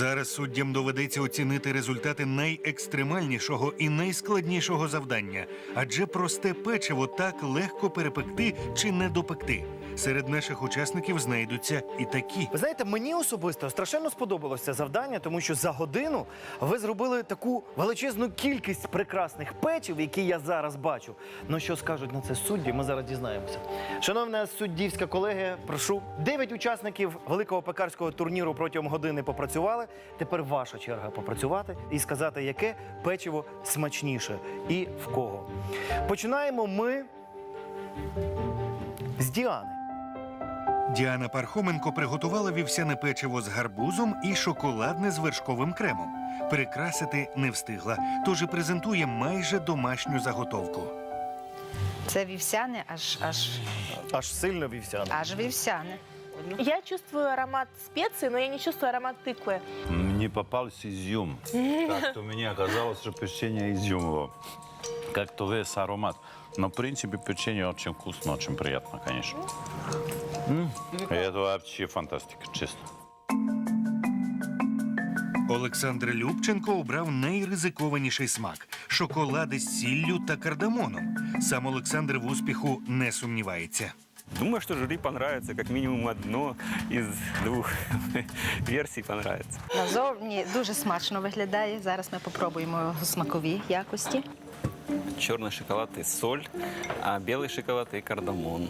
Зараз суддям доведеться оцінити результати найекстремальнішого і найскладнішого завдання, адже просте печиво так легко перепекти чи не допекти. Серед наших учасників знайдуться і такі. Ви знаєте, мені особисто страшенно сподобалося завдання, тому що за годину ви зробили таку величезну кількість прекрасних печів, які я зараз бачу. Ну що скажуть на це судді, ми зараз дізнаємося. Шановна суддівська колегія, прошу, дев'ять учасників великого пекарського турніру протягом години попрацювали. Тепер ваша черга попрацювати і сказати, яке печиво смачніше і в кого. Починаємо ми з Діани. Діана Пархоменко приготувала вівсяне печиво з гарбузом і шоколадне з вершковим кремом. Перекрасити не встигла, тож і презентує майже домашню заготовку. Це вівсяне, аж аж Аж сильно вівсяне. аж вівсяне Я чувствую аромат специй, но я не чувствую аромат тыквы. Мне попался изюм. Как-то мне оказалось, что печенье изюмово. Как-то весь аромат. Но, в принципе, печенье очень вкусно, очень приятно, конечно. М, Это вообще фантастика, честно. Олександр Любченко обрав найризикованіший смак шоколади з сіллю та кардамоном. Сам Олександр в успіху не сумнівається. Думаю, что жюри понравится. Как минимум одно из двух версий понравится. Назовні дуже смачно виглядає. Зараз ми попробуємо його смакові якості. Черный шоколад и соль, а белый шоколад и кардамон.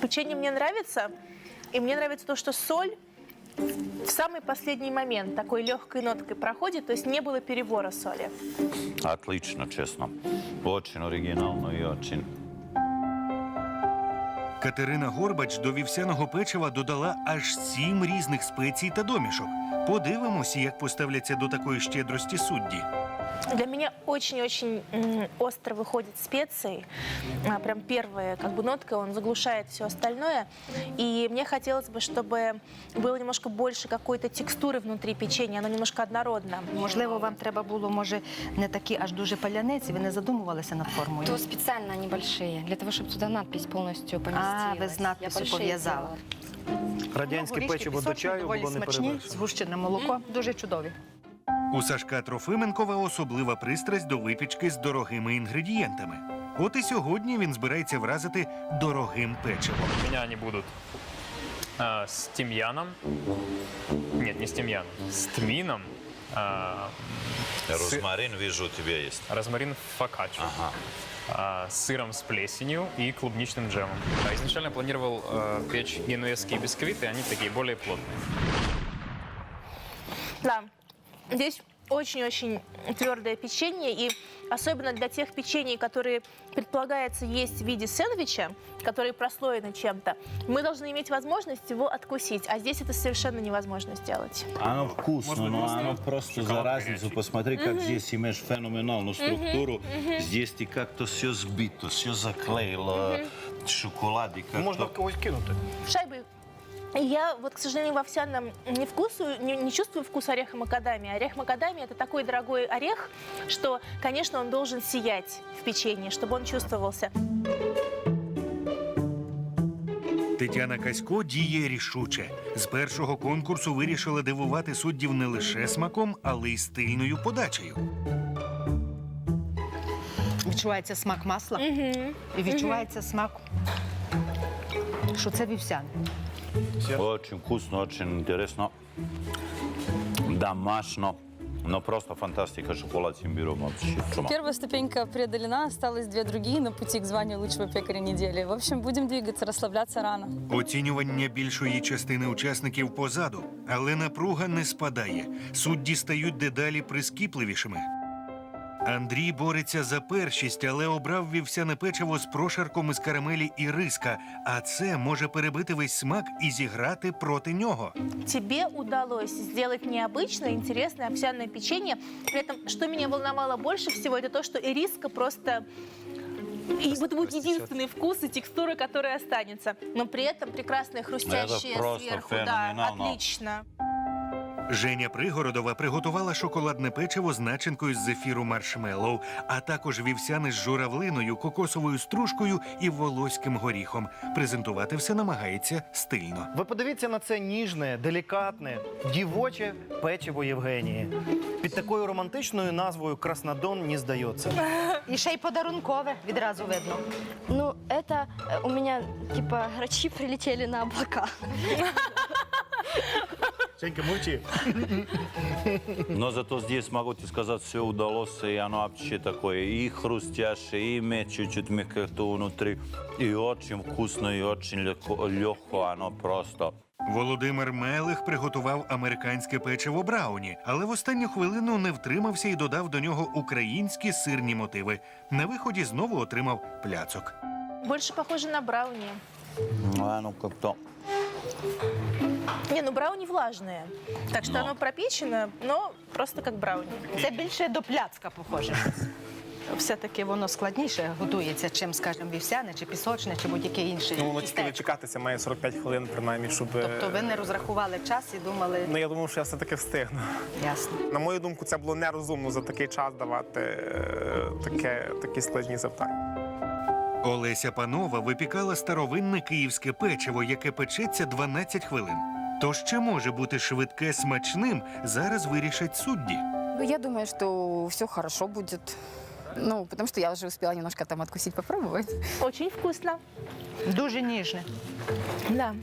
Печенье мне нравится, и мне нравится то, что соль в самый последний момент такой легкой ноткой проходит, то есть не было перебора соли. Отлично, честно. Очень оригинально и очень... Катерина Горбач до вівсяного печива додала аж сім різних спецій та домішок. Подивимося, як поставляться до такої щедрості судді. Для меня очень-очень м, остро выходит специи. А, Прям первая как бы нотка, он заглушает все остальное. И мне хотелось бы, чтобы было немножко больше какой-то текстуры внутри печенья, оно немножко однородно. Можливо, вам треба було, може, не такі аж дуже паляниці. Ви не задумувалися над формою. То специально они большие, для того, чтобы туда надпись полностью поместилась. А, ви з надписю Я большие пов'язала. делала. Радянське Горішки печиво до пісочні, чаю доволі було не смачні, перевершено. згущене молоко, дуже чудові. У Сашка Трофименкова особлива пристрасть до випічки з дорогими інгредієнтами. От і сьогодні він збирається вразити дорогим печивом. У меня они будут а, с тимьяном. Нет, не с тимьяном. С тмином. а, сы- Розмарин, вижу, у тебя есть. розмарин фокаччо. Ага. а, с сыром с плесенью и клубничным джемом. А Изначально планировал э, печь генуэзские бисквиты, они такие более плотные. Да, Здесь очень-очень твердое печенье, и особенно для тех печений, которые предполагается есть в виде сэндвича, которые прослоены чем-то, мы должны иметь возможность его откусить, а здесь это совершенно невозможно сделать. Оно вкусно, но оно просто за разницу. Посмотри, как здесь имеешь феноменальную структуру. Здесь ты как-то все сбито, все заклеило. Шоколад и как-то... Можна в когось кинути. Шайбы. Я вот, к сожалению, в овсяном не, вкусу, не, не чувствую вкус ореха макадамия. Орех макадамия – это такой дорогой орех, что, конечно, он должен сиять в печенье, чтобы он чувствовался. Тетяна Касько діє рішуче. З першого конкурсу вирішила дивувати суддів не лише смаком, але й стильною подачею. Відчувається смак масла і відчувається смак, що це вівсяне. Очень вкусно, очень интересно. Домашно. Но просто фантастика, шоколад с имбирем вообще. чума. Первая ступенька преодолена, осталось две другие на пути к званию лучшего пекаря недели. В общем, будем двигаться, расслабляться рано. Оцінювання більшої частини учасників позаду, але напруга не спадає. Судді стають дедалі прискіпливішими. Андрій бореться за першість, але обрав вівсяне печиво з прошарком із карамелі і риска. А це може перебити весь смак і зіграти проти нього. Тебе удалось сделать необычное, интересное овсяное печенье. При этом, что меня волновало больше всего, это то, что ириска просто... И вот будет единственный вкус и текстура, которая останется. Но при этом прекрасная хрустящая просто сверху. Да, феноменально. отлично. Женя Пригородова приготувала шоколадне печиво з начинкою з зефіру маршмеллоу, а також вівсяне з журавлиною, кокосовою стружкою і волоським горіхом. Презентувати все намагається стильно. Ви подивіться на це ніжне, делікатне, дівоче печиво Євгенії. Під такою романтичною назвою Краснодон не здається. І ще й подарункове відразу видно. Ну, это э, у меня, типа, грачи прилетели на облака. Женька, мовчи. Но зато здесь, могу тебе сказать, все удалось, и оно вообще такое и хрустящее, и имеет чуть-чуть мягкоту внутри, и очень вкусно, и очень легко, легко оно просто. Володимир Мелих приготував американське печиво Брауні, але в останню хвилину не втримався і додав до нього українські сирні мотиви. На виході знову отримав пляцок. Больше похоже на брауни. Ну, как-то... Не, ну брауни влажные. Так что Но. оно пропечено, но просто как брауни. Це більше до пляцка похоже. Все-таки воно складніше готується, чим, скажімо, вівсяне, чи пісочне, чи будь-яке інше. Ну, воно тільки тістечко. не чекатися має 45 хвилин, принаймні, щоб. е, Тобто ви не розрахували час і думали, Ну, я думав, що я все-таки встигну. ясно. На мою думку, це було нерозумно за такий час давати е, таке, такі складні завдання. Олеся Панова випікала старовинне київське печиво, яке печеться 12 хвилин. Тож ще може бути швидке смачним, зараз вирішать судді. Я думаю, що все хорошо буде. Ну, потому что я уже успела немножко там откусить, попробовать. Очень вкусно. Дуже ніжне. Да.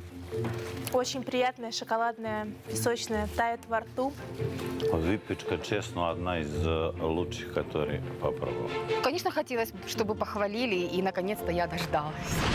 Очень приятное, шоколадное, песочное, тает во рту. Выпечка, честно, одна из э, лучших, которые попробовал. Конечно, хотелось, чтобы похвалили, и наконец-то я дождалась.